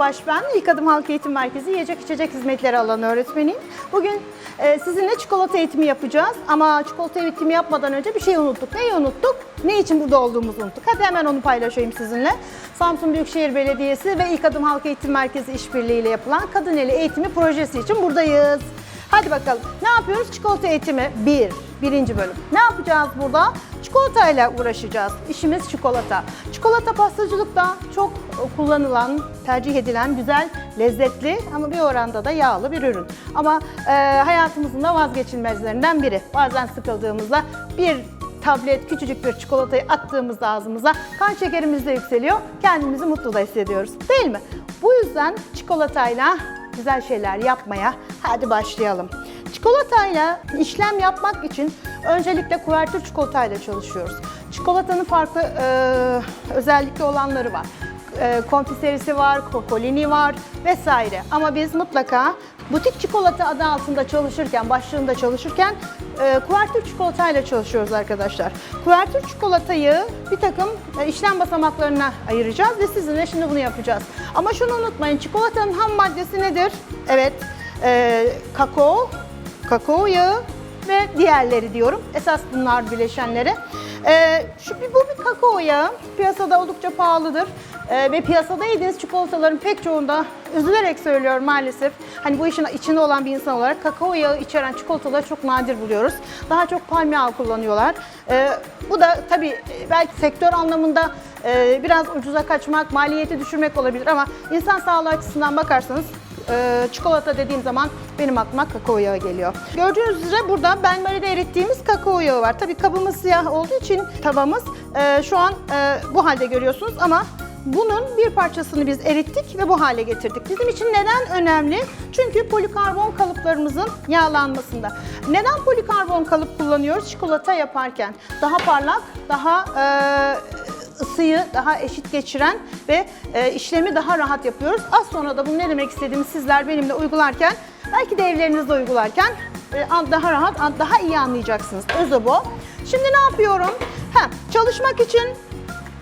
Özbaş ben. İlk Adım Halk Eğitim Merkezi Yiyecek İçecek Hizmetleri alanı öğretmeniyim. Bugün e, sizinle çikolata eğitimi yapacağız. Ama çikolata eğitimi yapmadan önce bir şey unuttuk. Neyi unuttuk? Ne için burada olduğumuzu unuttuk. Hadi hemen onu paylaşayım sizinle. Samsun Büyükşehir Belediyesi ve İlk Adım Halk Eğitim Merkezi işbirliğiyle yapılan Kadın Eli Eğitimi Projesi için buradayız. Hadi bakalım. Ne yapıyoruz? Çikolata eğitimi 1. Birinci bölüm. Ne yapacağız burada? Çikolatayla uğraşacağız. İşimiz çikolata. Çikolata pastacılıkta çok kullanılan, tercih edilen güzel, lezzetli ama bir oranda da yağlı bir ürün. Ama e, hayatımızın da vazgeçilmezlerinden biri. Bazen sıkıldığımızda bir tablet, küçücük bir çikolatayı attığımızda ağzımıza kan şekerimiz de yükseliyor. Kendimizi mutlu da hissediyoruz. Değil mi? Bu yüzden çikolatayla güzel şeyler yapmaya hadi başlayalım. Çikolatayla işlem yapmak için öncelikle kuvertür çikolatayla çalışıyoruz. Çikolatanın farklı e, özellikli olanları var. E, konfiserisi var, kokolini var vesaire. Ama biz mutlaka butik çikolata adı altında çalışırken, başlığında çalışırken e, kuvertür çikolatayla çalışıyoruz arkadaşlar. Kuvertür çikolatayı bir takım e, işlem basamaklarına ayıracağız ve sizinle şimdi bunu yapacağız. Ama şunu unutmayın, çikolatanın ham maddesi nedir? Evet, e, kakao, kakao yağı ve diğerleri diyorum. Esas bunlar bileşenleri. Ee, şu bu bir kakao yağı. Piyasada oldukça pahalıdır. Ee, ve piyasada yediğiniz çikolataların pek çoğunda üzülerek söylüyorum maalesef. Hani bu işin içinde olan bir insan olarak kakao yağı içeren çikolataları çok nadir buluyoruz. Daha çok palmiye yağı kullanıyorlar. Ee, bu da tabii e, belki sektör anlamında e, biraz ucuza kaçmak, maliyeti düşürmek olabilir ama insan sağlığı açısından bakarsanız ee, çikolata dediğim zaman benim aklıma kakao yağı geliyor. Gördüğünüz üzere burada benmaride erittiğimiz kakao yağı var. Tabii kabımız siyah olduğu için tavamız e, şu an e, bu halde görüyorsunuz ama bunun bir parçasını biz erittik ve bu hale getirdik. Bizim için neden önemli? Çünkü polikarbon kalıplarımızın yağlanmasında. Neden polikarbon kalıp kullanıyoruz çikolata yaparken? Daha parlak, daha e, ısıyı daha eşit geçiren ve e, işlemi daha rahat yapıyoruz. Az sonra da bunu ne demek istediğimi sizler benimle uygularken, belki de evlerinizde uygularken e, daha rahat, daha iyi anlayacaksınız. Özü bu. Şimdi ne yapıyorum? Ha, çalışmak için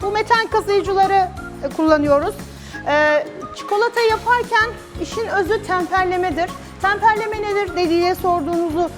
bu metal kazıyıcıları kullanıyoruz. E, çikolata yaparken işin özü temperlemedir. Temperleme nedir diye sorduğunuzu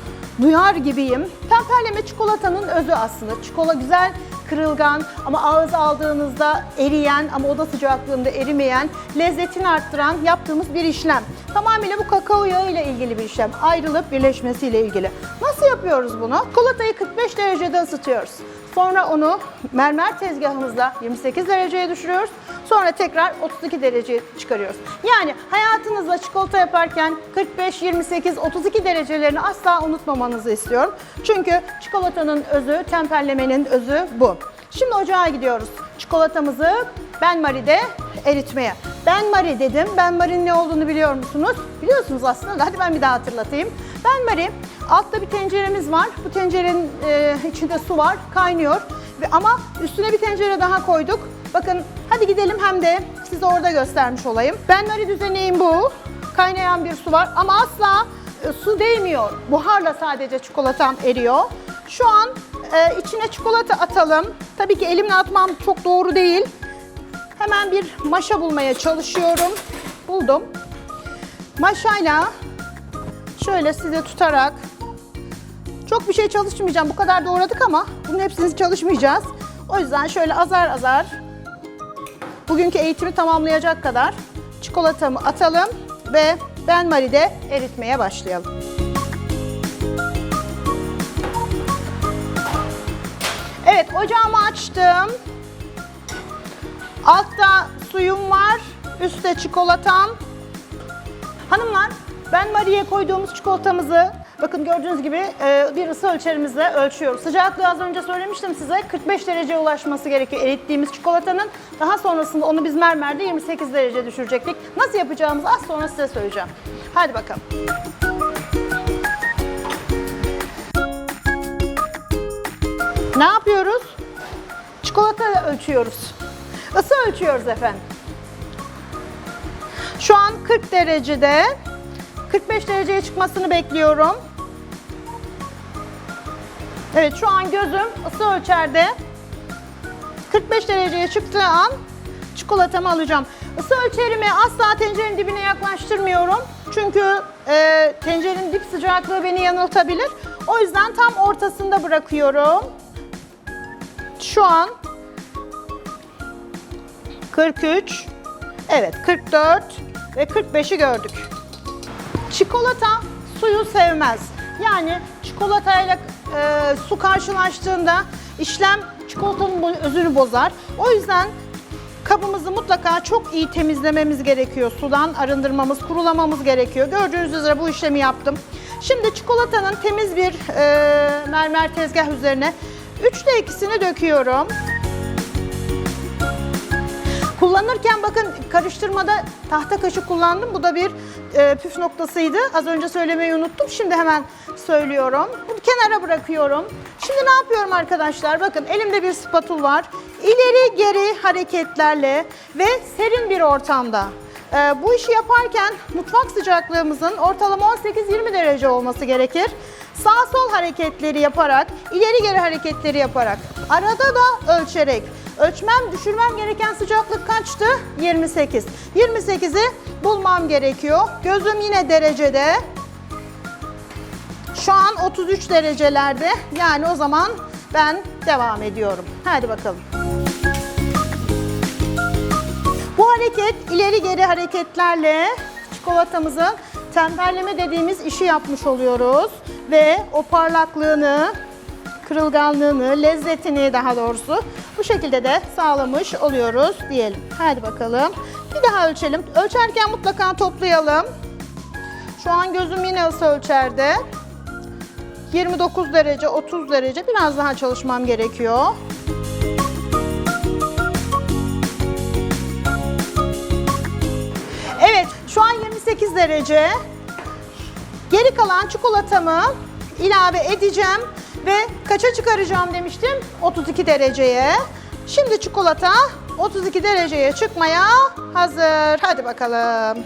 duyar gibiyim. Temperleme çikolatanın özü aslında. Çikolata güzel kırılgan ama ağız aldığınızda eriyen ama oda sıcaklığında erimeyen, lezzetini arttıran yaptığımız bir işlem. Tamamıyla bu kakao yağı ile ilgili bir işlem. Ayrılıp birleşmesiyle ilgili. Nasıl yapıyoruz bunu? Çikolatayı 45 derecede ısıtıyoruz. Sonra onu mermer tezgahımızda 28 dereceye düşürüyoruz. Sonra tekrar 32 dereceye çıkarıyoruz. Yani hayatınızda çikolata yaparken 45, 28, 32 derecelerini asla unutmamanızı istiyorum. Çünkü çikolatanın özü, temperlemenin özü bu. Şimdi ocağa gidiyoruz. Çikolatamızı benmaride eritmeye. Benmari dedim. Benmari'nin ne olduğunu biliyor musunuz? Biliyorsunuz aslında. Hadi ben bir daha hatırlatayım. Benmari altta bir tenceremiz var. Bu tencerenin e, içinde su var, kaynıyor. Ama üstüne bir tencere daha koyduk. Bakın hadi gidelim hem de size orada göstermiş olayım. Benmari düzeneğim bu. Kaynayan bir su var ama asla e, su değmiyor. Buharla sadece çikolatam eriyor. Şu an e, içine çikolata atalım. Tabii ki elimle atmam çok doğru değil. Hemen bir maşa bulmaya çalışıyorum. Buldum. Maşayla şöyle size tutarak çok bir şey çalışmayacağım. Bu kadar doğradık ama bunun hepsini çalışmayacağız. O yüzden şöyle azar azar bugünkü eğitimi tamamlayacak kadar çikolatamı atalım ve benmaride eritmeye başlayalım. Evet ocağımı açtım. Altta suyum var, üstte çikolatam. Hanımlar, ben Marie'ye koyduğumuz çikolatamızı bakın gördüğünüz gibi e, bir ısı ölçerimizle ölçüyoruz. Sıcaklığı az önce söylemiştim size 45 dereceye ulaşması gerekiyor erittiğimiz çikolatanın. Daha sonrasında onu biz mermerde 28 derece düşürecektik. Nasıl yapacağımızı az sonra size söyleyeceğim. Hadi bakalım. Ne yapıyoruz? Çikolata ölçüyoruz. Isı ölçüyoruz efendim. Şu an 40 derecede. 45 dereceye çıkmasını bekliyorum. Evet şu an gözüm ısı ölçerde. 45 dereceye çıktığı an çikolatamı alacağım. Isı ölçerimi asla tencerenin dibine yaklaştırmıyorum. Çünkü e, tencerenin dip sıcaklığı beni yanıltabilir. O yüzden tam ortasında bırakıyorum. Şu an 43, evet 44 ve 45'i gördük. Çikolata suyu sevmez. Yani çikolatayla e, su karşılaştığında işlem çikolatanın özünü bozar. O yüzden kabımızı mutlaka çok iyi temizlememiz gerekiyor. Sudan arındırmamız, kurulamamız gerekiyor. Gördüğünüz üzere bu işlemi yaptım. Şimdi çikolatanın temiz bir e, mermer tezgah üzerine 3'te ikisini döküyorum. Kullanırken bakın karıştırmada tahta kaşık kullandım. Bu da bir e, püf noktasıydı. Az önce söylemeyi unuttum. Şimdi hemen söylüyorum. Bunu kenara bırakıyorum. Şimdi ne yapıyorum arkadaşlar? Bakın elimde bir spatula var. İleri geri hareketlerle ve serin bir ortamda. e, bu işi yaparken mutfak sıcaklığımızın ortalama 18-20 derece olması gerekir. Sağ sol hareketleri yaparak, ileri geri hareketleri yaparak, arada da ölçerek. Ölçmem, düşürmem gereken sıcaklık kaçtı? 28. 28'i bulmam gerekiyor. Gözüm yine derecede. Şu an 33 derecelerde. Yani o zaman ben devam ediyorum. Hadi bakalım. Bu hareket ileri geri hareketlerle çikolatamızın temperleme dediğimiz işi yapmış oluyoruz. Ve o parlaklığını, kırılganlığını, lezzetini daha doğrusu bu şekilde de sağlamış oluyoruz diyelim. Hadi bakalım. Bir daha ölçelim. Ölçerken mutlaka toplayalım. Şu an gözüm yine ısı ölçerde. 29 derece, 30 derece. Biraz daha çalışmam gerekiyor. Evet, şu an 28 derece. Geri kalan çikolatamı ilave edeceğim ve kaça çıkaracağım demiştim? 32 dereceye. Şimdi çikolata 32 dereceye çıkmaya hazır. Hadi bakalım.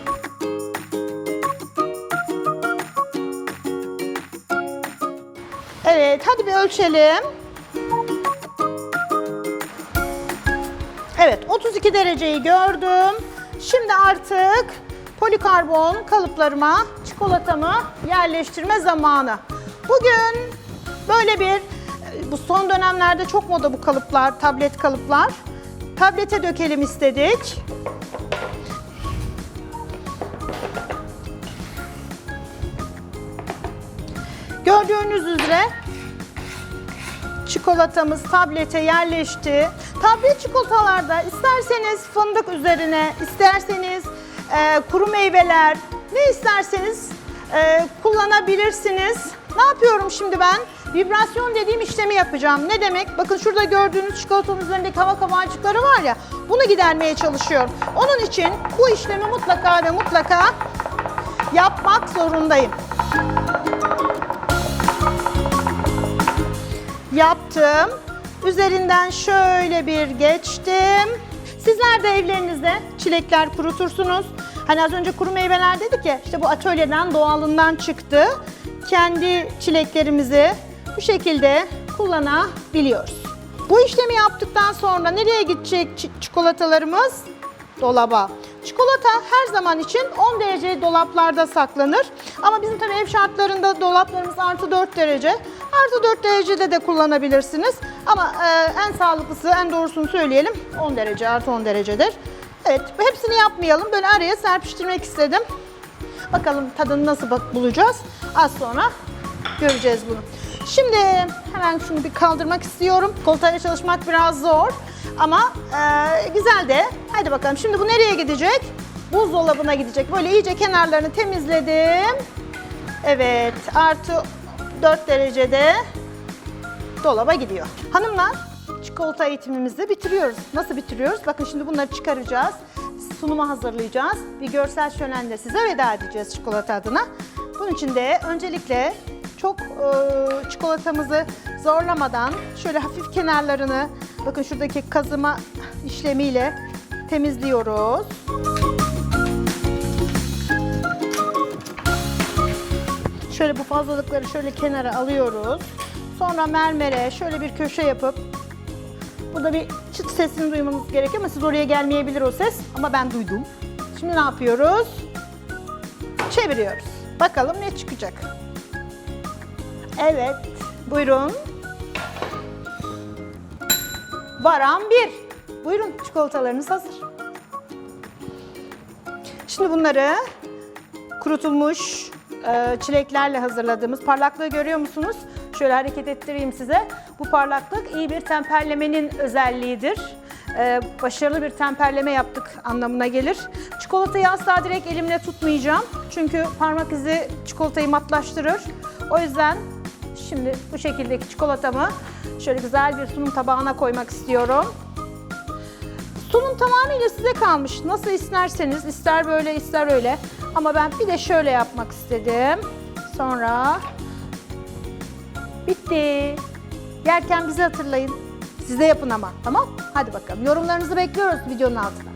Evet, hadi bir ölçelim. Evet, 32 dereceyi gördüm. Şimdi artık polikarbon kalıplarıma çikolatamı yerleştirme zamanı. Bugün böyle bir, bu son dönemlerde çok moda bu kalıplar, tablet kalıplar. Tablete dökelim istedik. Gördüğünüz üzere çikolatamız tablete yerleşti. Tablet çikolatalarda isterseniz fındık üzerine, isterseniz e, kuru meyveler, ne isterseniz e, kullanabilirsiniz. Ne yapıyorum şimdi ben? Vibrasyon dediğim işlemi yapacağım. Ne demek? Bakın şurada gördüğünüz çikolatanın üzerindeki hava kabarcıkları var ya, bunu gidermeye çalışıyorum. Onun için bu işlemi mutlaka ve mutlaka yapmak zorundayım. yaptım. Üzerinden şöyle bir geçtim. Sizler de evlerinizde çilekler kurutursunuz. Hani az önce kuru meyveler dedik ya, işte bu atölyeden doğalından çıktı. Kendi çileklerimizi bu şekilde kullanabiliyoruz. Bu işlemi yaptıktan sonra nereye gidecek çi- çikolatalarımız? Dolaba. Çikolata her zaman için 10 derece dolaplarda saklanır. Ama bizim tabii ev şartlarında dolaplarımız artı 4 derece. Artı 4 derecede de kullanabilirsiniz. Ama e, en sağlıklısı, en doğrusunu söyleyelim 10 derece, artı 10 derecedir. Evet, hepsini yapmayalım. Böyle araya serpiştirmek istedim. Bakalım tadını nasıl bulacağız. Az sonra göreceğiz bunu. Şimdi hemen şunu bir kaldırmak istiyorum. Koltuğa çalışmak biraz zor ama e, güzel de. Hadi bakalım şimdi bu nereye gidecek? Buzdolabına gidecek. Böyle iyice kenarlarını temizledim. Evet artı 4 derecede dolaba gidiyor. Hanımlar çikolata eğitimimizi bitiriyoruz. Nasıl bitiriyoruz? Bakın şimdi bunları çıkaracağız. Sunumu hazırlayacağız. Bir görsel şölenle size veda edeceğiz çikolata adına. Bunun için de öncelikle çok e, çikolatamızı zorlamadan şöyle hafif kenarlarını bakın şuradaki kazıma işlemiyle temizliyoruz. Şöyle bu fazlalıkları şöyle kenara alıyoruz. Sonra mermere şöyle bir köşe yapıp burada bir çıt sesini duymanız gerekiyor ama siz oraya gelmeyebilir o ses ama ben duydum. Şimdi ne yapıyoruz? Çeviriyoruz. Bakalım ne çıkacak. Evet, buyurun. Varan bir. Buyurun, çikolatalarınız hazır. Şimdi bunları kurutulmuş e, çileklerle hazırladığımız parlaklığı görüyor musunuz? Şöyle hareket ettireyim size. Bu parlaklık iyi bir temperlemenin özelliğidir. E, başarılı bir temperleme yaptık anlamına gelir. Çikolatayı asla direkt elimle tutmayacağım. Çünkü parmak izi çikolatayı matlaştırır. O yüzden şimdi bu şekildeki çikolatamı şöyle güzel bir sunum tabağına koymak istiyorum. Sunum tamamıyla size kalmış. Nasıl isterseniz, ister böyle ister öyle. Ama ben bir de şöyle yapmak istedim. Sonra bitti. Yerken bizi hatırlayın. Siz de yapın ama tamam? Hadi bakalım. Yorumlarınızı bekliyoruz videonun altına.